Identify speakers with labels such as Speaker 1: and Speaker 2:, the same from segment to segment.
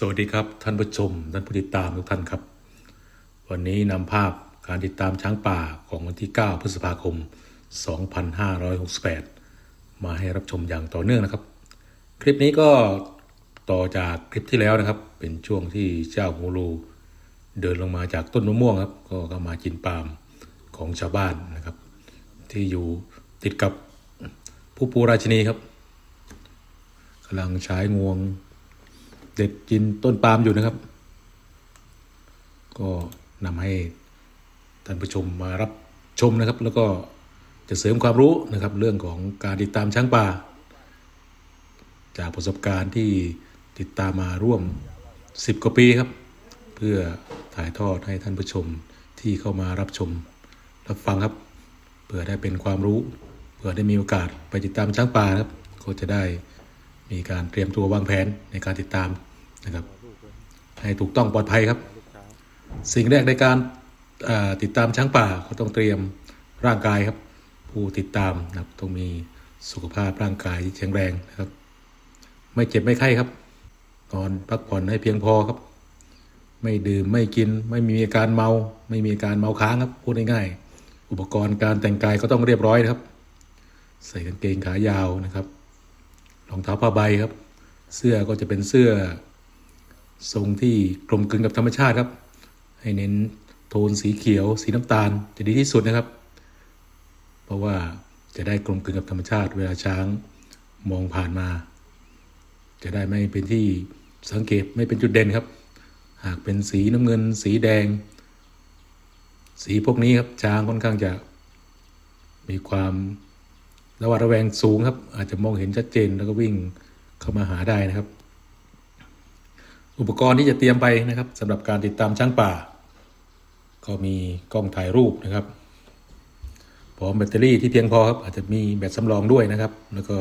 Speaker 1: สวัสดีครับท่านผู้ชมท่านผู้ติดตามทุกท่านครับ วันนี้นำภาพการติดตามช้างป่าของวันที่ 9 พฤษภาคม 2568 มาให้รับชมอย่างต่อเนื่องนะครับ คลิปนี้ก็ต่อจากคลิปที่แล้วนะครับ เป็นช่วงที่เจ้าฮูลูเดินลงมาจากต้นมะม่วงครับ ก็เข้ามากินปาล์มของชาวบ้านนะครับ ที่อยู่ติดกับผู้ปูราชินีครับกำลังใช้งวง เด็ดกินต้นปาล์มอยู่นะครับ ก็นำให้ท่านผู้ชมมารับชมนะครับ แล้วก็จะเสริมความรู้นะครับ เรื่องของการติดตามช้างป่า จากประสบการณ์ที่ติดตามมาร่วม 10 กว่าปีครับ เพื่อถ่ายทอดให้ท่านผู้ชมที่เข้ามารับชมรับฟังครับเพื่อได้เป็นความรู้เพื่อได้มีโอกาสไปติดตามช้างป่าครับก็จะได้มีการเตรียมตัววางแผนในการติดตาม นะครับ ให้ถูกต้องปลอดภัยครับ สิ่งแรกในการติดตามช้างป่าก็ต้องเตรียมร่างกายครับ ผู้ติดตามนะครับต้องมีสุขภาพร่างกายที่แข็งแรงนะครับ ไม่เจ็บไม่ไข้ครับนอนพักผ่อนให้เพียงพอครับ ไม่ดื่มไม่กิน ไม่มีอาการเมา ไม่มีอาการเมาค้างครับพูดง่ายๆอุปกรณ์การแต่งกายก็ต้องเรียบร้อยนะครับ ใส่กางเกงขายาวนะครับรองเท้าผ้าใบครับ เสื้อก็จะเป็นเสื้อ ทรงที่กลมกลืนกับธรรมชาติครับ ให้เน้นโทนสีเขียว สีน้ำตาลจะดีที่สุดนะครับ เพราะว่าจะได้กลมกลืนกับธรรมชาติ เวลาช้างมองผ่านมา จะได้ไม่เป็นที่สังเกตไม่เป็นจุดเด่นครับ หากเป็นสีน้ำเงิน สีแดง สีพวกนี้ครับช้างค่อนข้างจะมีความระวัดระแวงสูงครับ อาจจะมองเห็นชัดเจนแล้วก็วิ่งเข้ามาหาได้นะครับ อุปกรณ์ที่จะเตรียมไปนะครับสำหรับการติดตามช้างป่า ก็มีกล้องถ่ายรูปนะครับพร้อมแบตเตอรี่ที่เพียงพอครับอาจจะมีแบตสำรองด้วยนะครับ แล้วก็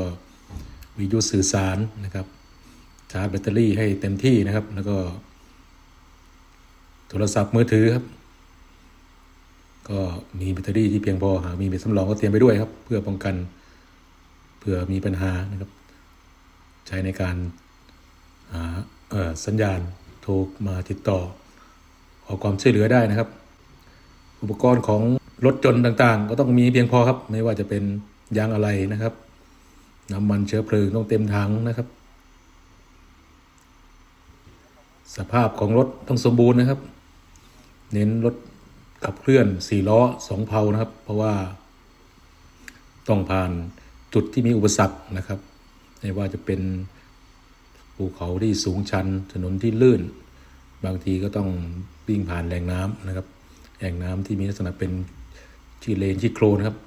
Speaker 1: วิทยุสื่อสารนะครับชาร์จแบตเตอรี่ให้เต็มที่นะครับ แล้วก็ โทรศัพท์มือถือครับ ก็มีแบตเตอรี่ที่เพียงพอหากมีแบตสำรองก็เตรียมไปด้วยครับ เพื่อป้องกันเผื่อมีปัญหานะครับ ใช้ในการหา สัญญาณโทรมาติดต่อ ขอความช่วยเหลือได้นะครับ อุปกรณ์ของรถจนต่างๆ ก็ต้องมีเพียงพอครับ ไม่ว่าจะเป็นยางอะไรนะครับ น้ำมันเชื้อเพลิงต้องเต็มถังนะครับ สภาพของรถต้องสมบูรณ์นะครับ เน้นรถขับเคลื่อนสี่ล้อสองเพลานะครับ เพราะว่า ต้องผ่านจุดที่มีอุปสรรคนะครับ ไม่ว่าจะเป็น ภูเขาที่สูงชัน ถนนที่ลื่น บางทีก็ต้องวิ่งผ่านแหล่งน้ำนะครับ แหล่งน้ำที่มีลักษณะเป็นที่เลนที่โคลนครับ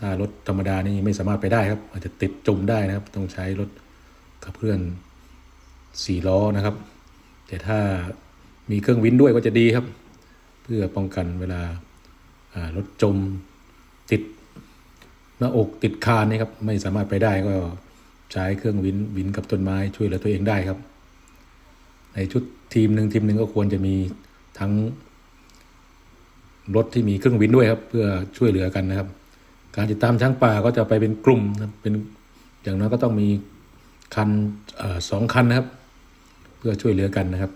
Speaker 1: ถ้ารถธรรมดานี่ไม่สามารถไปได้ครับ อาจจะติดจมได้นะครับ ต้องใช้รถขับเคลื่อนสี่ล้อนะครับ แต่ถ้ามีเครื่องวินด้วยก็จะดีครับ เพื่อป้องกันเวลารถจมติดหน้าอกติดคานนี่ครับ ไม่สามารถไปได้ก็ ใช้เครื่องวินวินกับต้นไม้ช่วยเหลือตัวเองได้ครับ ในชุดทีมหนึ่งทีมหนึ่งก็ควรจะมีทั้งรถที่มีเครื่องวินด้วยครับ เพื่อช่วยเหลือกันนะครับ การติดตามช้างป่าก็จะไปเป็นกลุ่มนะเป็นอย่างน้อยก็ต้องมีคันอสองคันนะครับ เพื่อช่วยเหลือกันนะครับ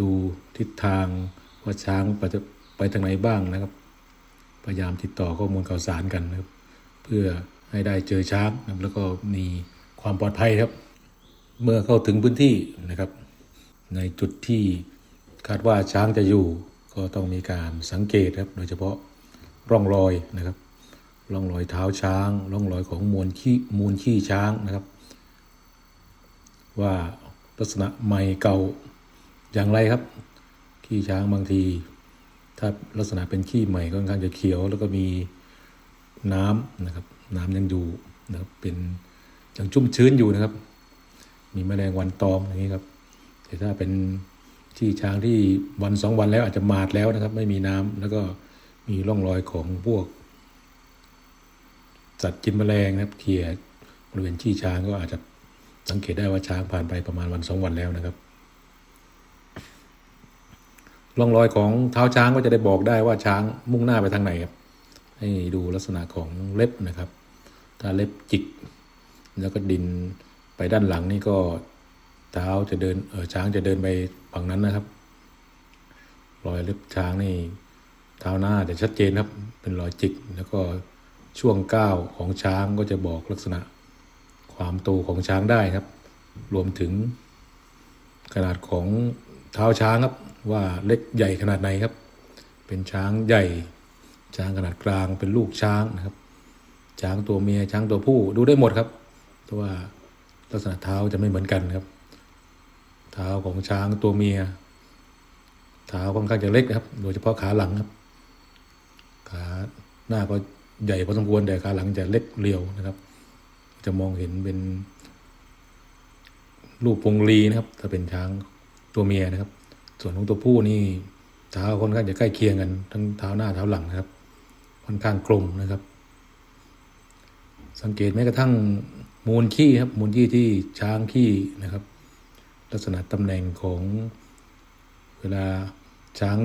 Speaker 1: ดูทิศทางว่าช้างไปจะไปทางไหนบ้างนะครับ พยายามติดต่อข้อมูลข่าวสารกันนะครับ เพื่อให้ได้เจอช้างนะครับแล้วก็มี ความปลอดภัยครับ เมื่อเข้าถึงพื้นที่นะครับ ในจุดที่คาดว่าช้างจะอยู่ ก็ต้องมีการสังเกตครับ โดยเฉพาะร่องรอยนะครับร่องรอยเท้าช้าง ร่องรอยของมวลขี้มูลขี้ช้างนะครับ ว่าลักษณะใหม่เก่าอย่างไรครับ ขี้ช้างบางที ถ้าลักษณะเป็นขี้ใหม่ก็ค่อนข้างจะเขียว แล้วก็มีน้ำนะครับ น้ำยังอยู่นะครับเป็น ยังชุ่มชื้นอยู่นะครับ มีแมลงวันตอมอย่างนี้ครับ แต่ถ้าเป็นขี้ช้างที่วันสองวันแล้วอาจจะมาดแล้วนะครับ ไม่มีน้ำแล้วก็มีร่องรอยของพวก สัตว์กินแมลงนะครับเขี่ยบริเวณขี้ช้างก็อาจจะสังเกตได้ว่าช้างผ่านไปประมาณวันสองวันแล้วนะครับร่องรอยของเท้าช้างก็จะได้บอกได้ว่าช้างมุ่งหน้าไปทางไหนครับให้ดูลักษณะของเล็บนะครับ ถ้าเล็บจิก แล้วก็ดินไปด้านหลังนี่ก็เท้าจะเดินเออช้างจะเดินไปฝั่งนั้นนะครับ รอยเล็บช้างนี่เท้าหน้าจะชัดเจนครับ เป็นรอยจิก แล้วก็ช่วงก้าวของช้างก็จะบอกลักษณะความโตของช้างได้ครับ รวมถึงขนาดของเท้าช้างครับ ว่าเล็กใหญ่ขนาดไหนครับ เป็นช้างใหญ่ ช้างขนาดกลางเป็นลูกช้างนะครับ ช้างตัวเมียช้างตัวผู้ดูได้หมดครับ เพราะว่าลักษณะเท้าจะไม่เหมือนกันครับ เท้าของช้างตัวเมีย เท้าค่อนข้างจะเล็กนะครับ โดยเฉพาะขาหลังครับ ขาหน้าก็ใหญ่พอสมควรแต่ขาหลังจะเล็กเรียวนะครับ จะมองเห็นเป็นรูปวงรีนะครับ ถ้าเป็นช้างตัวเมียนะครับ ส่วนของตัวผู้นี่เท้าค่อนข้างจะใกล้เคียงกัน ทั้งเท้าหน้าเท้าหลังนะครับ ค่อนข้างกลมนะครับ สังเกตแม้กระทั่ง มูลขี้ครับมูลขี้ที่ช้างขี้นะครับ ลักษณะตำแหน่งของเวลาช้าง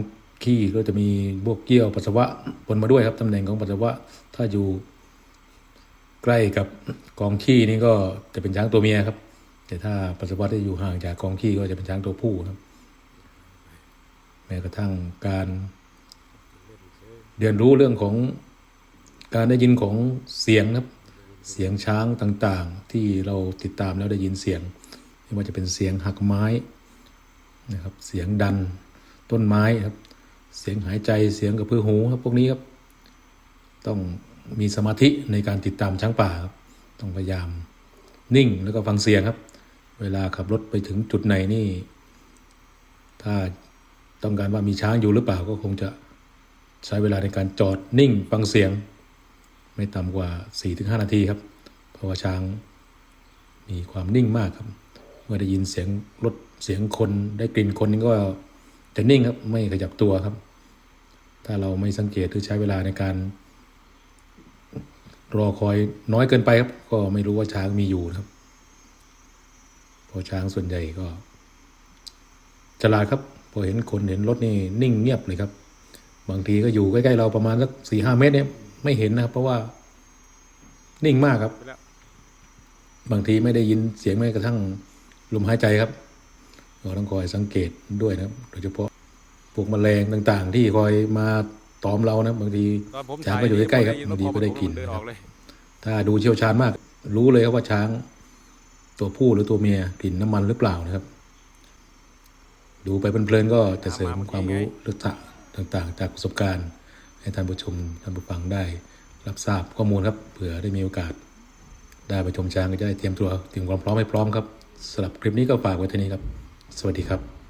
Speaker 1: ขี้ก็จะมีพวกเกี้ยวปัสสาวะปนมาด้วยครับตำแหน่งของปัสสาวะถ้าอยู่ใกล้กับกองขี้นี่ก็จะเป็นช้างตัวเมียครับ แต่ถ้าปัสสาวะที่อยู่ห่างจากกองขี้ก็จะเป็นช้างตัวผู้ครับ แม้กระทั่งการเรียนรู้เรื่องของการได้ยินของเสียงครับ เสียงช้างต่างๆ ที่เราติดตามแล้วได้ยินเสียง ไม่ว่าจะเป็นเสียงหักไม้นะครับเสียงดันต้นไม้ครับเสียงหายใจเสียงกระพือหูครับพวกนี้ครับต้องมีสมาธิในการติดตามช้างป่าครับต้องพยายามนิ่งแล้วก็ฟังเสียงครับ เวลาขับรถไปถึงจุดไหนนี่ ถ้าต้องการว่ามีช้างอยู่หรือเปล่าก็คงจะใช้เวลาในการจอดนิ่งฟังเสียง ไม่ต่ำกว่า 4-5 นาทีครับ เพราะว่าช้างมีความนิ่งมากครับ เมื่อได้ยินเสียงรถเสียงคนได้กลิ่นคนนี่ก็จะนิ่งครับไม่ขยับตัวครับ ถ้าเราไม่สังเกตหรือใช้เวลาในการ รอคอยน้อยเกินไปครับ ก็ไม่รู้ว่าช้างมีอยู่ครับพราะช้างส่วนใหญ่ก็ฉลาดครับพอเห็นคนเห็นรถนี่นิ่งเงียบเลยครับ บางทีก็อยู่ใกล้ๆเราประมาณสักสี่ห้าเมตรเนี่ย ไม่เห็นนะครับ เพราะว่า นิ่งมากครับ
Speaker 2: ไปแล้ว
Speaker 1: บางทีไม่ได้ยินเสียงแม้กระทั่งลมหายใจครับเราต้องคอยสังเกตด้วยนะครับ โดยเฉพาะพวกแมลงต่างๆ ที่คอยมาตอมเรานะบางที
Speaker 2: ตอนผม
Speaker 1: ช้าง
Speaker 2: ถ่าย
Speaker 1: ก็อยู่ใกล้ๆครับ
Speaker 2: นี่
Speaker 1: บางทีก็ได้กลิ่น
Speaker 2: เดินออกเลย
Speaker 1: ถ้าดูเชี่ยวชาญมาก รู้เลยครับว่าช้าง ตัวผู้หรือตัวเมียกลิ่นน้ำมันหรือเปล่านะครับ ดูไปเพลินๆก็จะเสริมความรู้ลึกษะต่าง ๆ จากประสบการณ์ ให้ท่านผู้ชมท่านผู้ฟังได้รับทราบข้อมูลครับเผื่อได้มีโอกาส ได้ไปชมช้างก็จะได้เตรียมตัวเตรียมความพร้อมให้พร้อมครับสำหรับคลิปนี้ก็ฝากไว้เท่านี้ครับ สวัสดีครับ